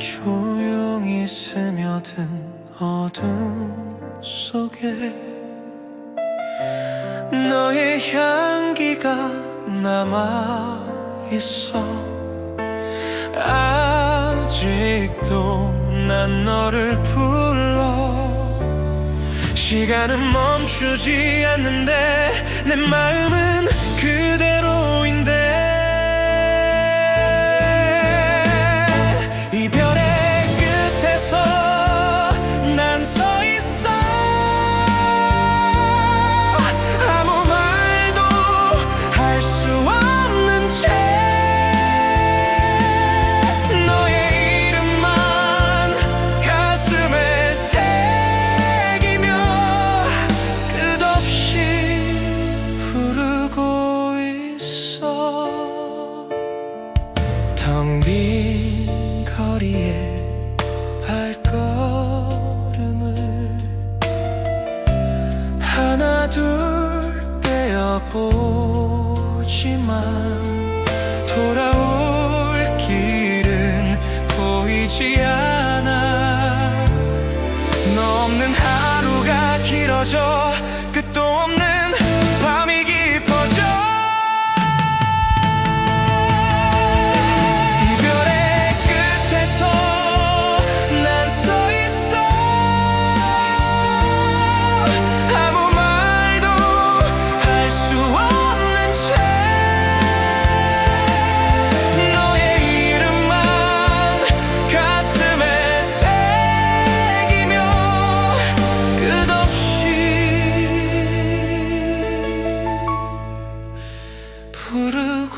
조용히 스며든 어둠 속에 너의 향기가 남아 있어. 아직도 난 너를 불러. 시간은 멈추지 않는데 내 마음은 텅 빈 거리에 발걸음을 하나 둘 떼어 보지만 돌아올 길은 보이지 않아. 너 없는 하루가 길어져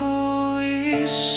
哭一宿。